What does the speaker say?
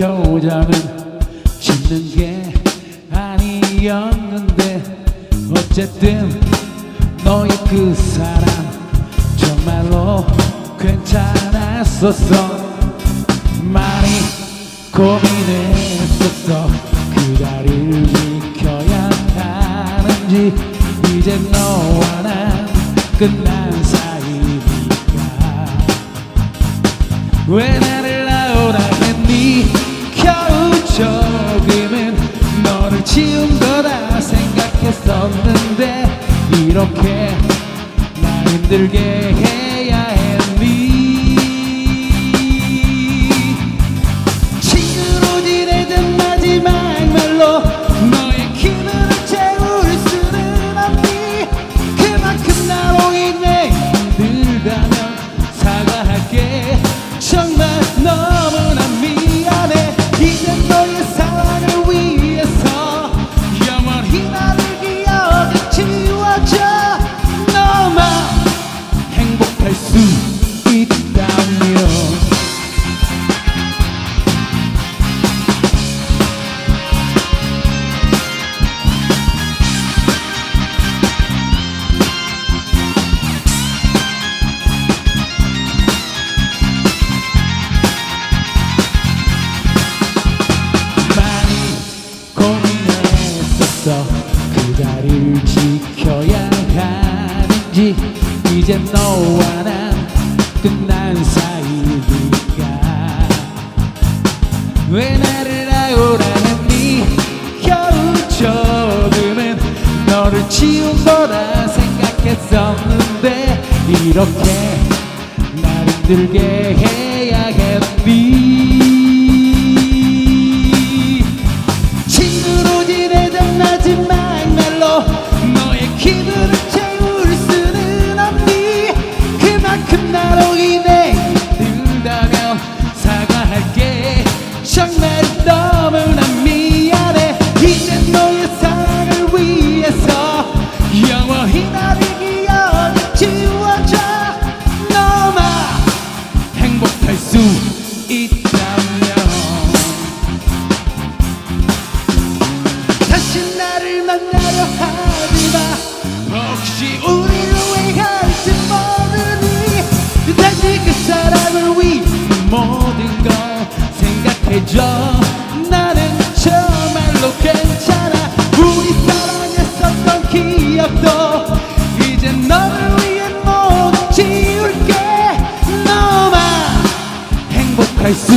표정은 짓는 게 아니었는데 어쨌든 너의 그 사람 정말로 괜찮았었어. 많이 고민했었어. 그다를 지켜야 하는지 이제 너와 난 끝난 사이니까. 왜 나 지운 거다 생각했었는데 이렇게 나 힘들게 하는지 이제 너와 난 끝난 사이니까. 왜 나를 나오라 했니 겨우 조금은 너를 지운 거라 생각했었는데 이렇게 날 힘들게 해 그 생각해줘. 나는 정말로 괜찮아. 우리 사랑했었던 기억도 이제 너를 위해 모두 지울게. 너만 행복할 수